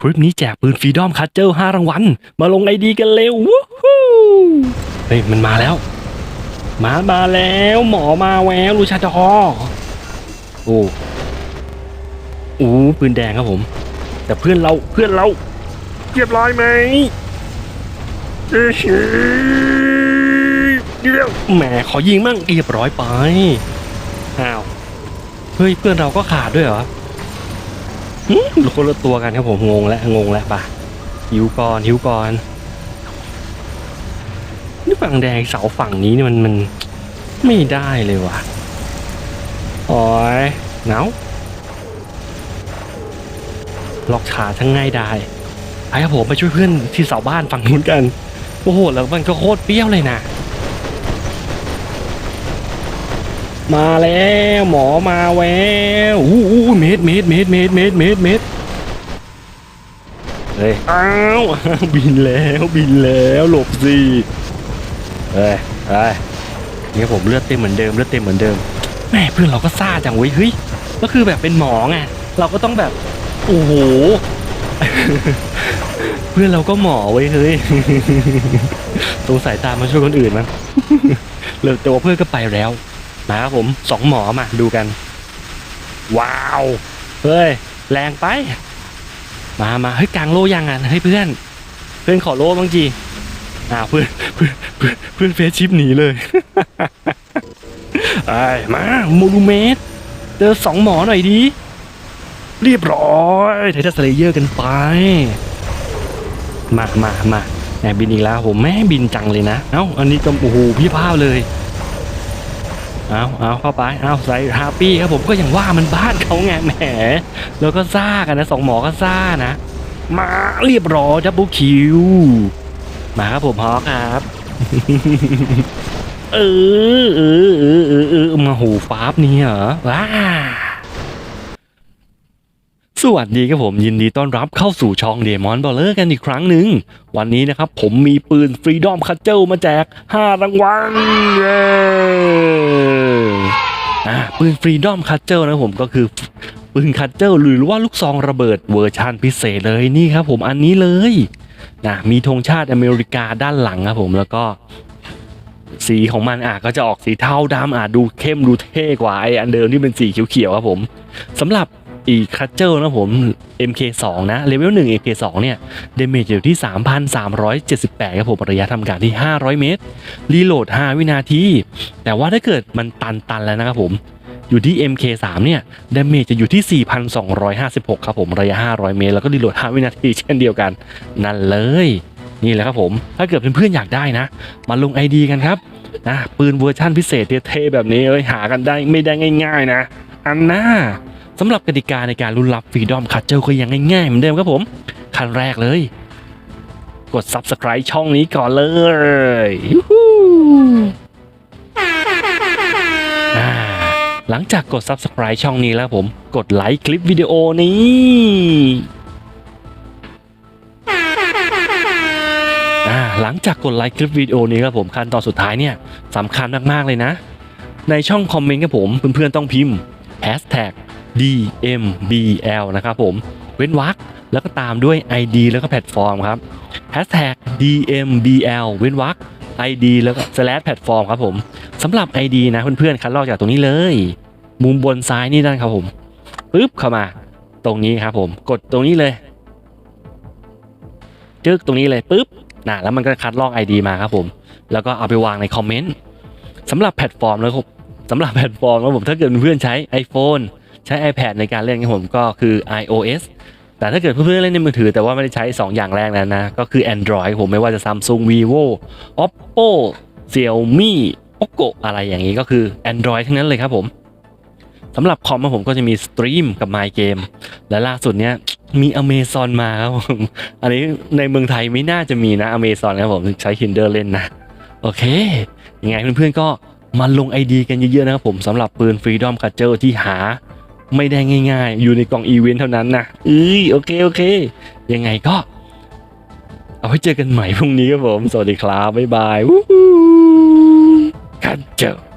คลิปนี้แจกปืนฟรีดอมคัตเจอร์ห้ารางวัล มาลงไอดีกันเร็ววู้ฮู้เฮ้ยมันมาแล้ว มามาแล้ว หมอมาแววลูชาดอโอ้โอ้ปืนแดงครับผม แต่เพื่อนเราเพื่อนเราเรียบร้อยไหมเอ้ยเดี๋ยวแหมขอยิงมั่งเรียบร้อยไปอ้าวเฮ้ยเพื่อนเราก็ขาดด้วยเหรอ คนละตัวกันครับผมงงแล้วงงแล้วปะหิวก่อนหิวก่อนนี่ฝั่งแดงเสาฝั่งนี้นี่มันมันไม่ได้เลยว่ะโอ้ยเหงาล็อกขาทั้งง่ายได้ไอ้ครับผมไปช่วยเพื่อนที่เสาบ้านฝั่งนู้นกันโอ้โหแล้วมันก็โคตรเปรี้ยวเลยนะ มาแล้วหมอมาแววอู้หูเมตรเมตรเมตรเมตรเมตรเมตรเมตรเฮ้ยอ้าวบินแล้วบินแล้วหลบสิเฮ้ยเฮ้ยนี่ครับผมเลือดเต็มเหมือนเดิมเลือดเต็มเหมือนเดิมแม่เพื่อนเราก็ซ่าจังเว้ยเฮ้ยก็คือแบบเป็นหมอไงเราก็ต้องแบบโอ้โหเพื่อนเราก็หมอเว้ยเฮ้ยตรงสายตามาช่วยคนอื่นมั้งเลิกตัวเพื่อนก็ไปแล้ว มาครับผมสองหมอมาดูกัน ว้าวเฮ้ยแรงไป มามาเฮ้ยกลางโลยังอะเฮ้ยเพื่อน เพื่อนขอโลบ้างจีอ้าวเพื่อนเพื่อนเพื่อนเพื่อนเฟซชิปหนีเลยไอ้มาโมดูเมสเจอสองหมอหน่อยดีเรียบร้อยไททัสเลเยอร์กันไป มามามาแหมบินอีกแล้วผมแม่บินจังเลยนะ เอ้า อันนี้ก็โอ้โหพี่ภาพเลย เอาเอาเข้าไปเอาใส่ฮาปี้ครับผมก็อย่างว่ามันบ้านเขาไงแหมแล้วก็ซ่ากันนะสองหมอก็ซ่านะ มาเรียบร้อยดับเบิลคิวมาครับผมฮอครับเออเออเออเออเออมาหูฟ้าบนี่เหรอว้า สวัสดีครับผมยินดีต้อนรับเข้าสู่ช่องเดมอนบอลเลอร์กันอีกครั้งหนึ่ง วันนี้นะครับผมมีปืนฟรีดอมคัตเจลมาแจก 5 รางวัลเย้อ่าปืนฟรีดอมคัตเจลนะผมก็คือปืนคัตเจลหรือว่าลูกซองระเบิดเวอร์ชันพิเศษเลยนี่ครับผมอันนี้เลยนะมีธงชาติอเมริกาด้านหลังครับผมแล้วก็สีของมันอะก็จะออกสีเทาดำอะดูเข้มดูเท่กว่าไออันเดิมที่เป็นสีเขียวๆครับผมสำหรับ อีคัตเจอร์นะผม MK2 นะเลเวล1 MK2 เนี่ยเดเมจอยู่ที่ 3,378 ครับผมระยะทำการที่ 500 เมตร รีโหลด 5 วินาที แต่ว่าถ้าเกิดมันตันๆแล้วนะครับผมอยู่ที่ MK3 เนี่ยเดเมจจะอยู่ที่ 4,256 ครับผมระยะ 500 เมตร แล้วก็รีโหลด 5 วินาทีเช่นเดียวกัน นั่นเลย นี่แหละครับผม ถ้าเกิดเพื่อนๆอยากได้นะ มาลง ID กันครับนะปืนเวอร์ชั่นพิเศษเท่ๆแบบนี้เอ้ยหากันได้ไม่ได้ง่าย ๆ นะ อันน่า สำหรับกติกาในการลุ้นรับฟรีดอมคัตเจลก็ยังง่ายๆเหมือนเดิมครับผม ขั้นแรกเลย กด Subscribe ช่องนี้ก่อนเลยหลังจากกด Subscribe ช่องนี้แล้วผม กดไลค์คลิปวิดีโอนี้หลังจากกดไลค์คลิปวิดีโอนี้ครับผมขั้นตอนสุดท้ายเนี่ยสำคัญมาก ๆ เลยนะ ในช่องคอมเมนต์ครับผม เพื่อน ๆ ต้องพิมพ์ hashtag DMBL นะครับผม เว้นวรรคแล้วก็ตามด้วย ID แล้วก็แพลตฟอร์มครับ hashtag DMBL เว้นวรรค ID แล้วก็ slash แพลตฟอร์มครับผมสำหรับ ID นะเพื่อนๆคัดลอกจากตรงนี้เลย มุมบนซ้ายนี่นั่นครับผมปึ๊บเข้ามา ตรงนี้ครับผม กดตรงนี้เลยจึกตรงนี้เลยปึ๊บนะแล้วมันก็คัดลอก ID มาครับผม แล้วก็เอาไปวางในคอมเมนต์สำหรับแพลตฟอร์มแล้วครับสำหรับแพลตฟอร์มแล้วผมถ้าเกิดเพื่อนใช้ iPhone ใช้ iPad ในการเล่นครับผมก็คือ iOS แต่ถ้าเกิดเพื่อนๆเล่นในมือถือแต่ว่าไม่ได้ใช้ 2 อย่างแรกนั้นนะ ก็คือ Android ผมไม่ว่าจะ Samsung Vivo Oppo Xiaomi Oppo อะไรอย่างนี้ก็คือ Android ทั้งนั้นเลยครับผมสำหรับคอมของผมก็จะมีสตรีมกับ My Game และล่าสุดเนี้ยมี Amazon มาครับผม อันนี้ในเมืองไทยไม่น่าจะมีนะ Amazon ครับผมใช้ Kindle เล่นนะ โอเค ยังไงเพื่อนๆก็มาลง ID กันเยอะๆนะครับผมสำหรับปืน Freedom c a t c h e r ที่หา ไม่ได้ง่ายๆ อยู่ในกล่องอีเวนต์เท่านั้นนะเอ้อโอเค โอเค ยังไงก็ เอาไว้เจอกันใหม่พรุ่งนี้ครับผม สวัสดีครับ บ๊ายบายวู้ฮู้คันเจอ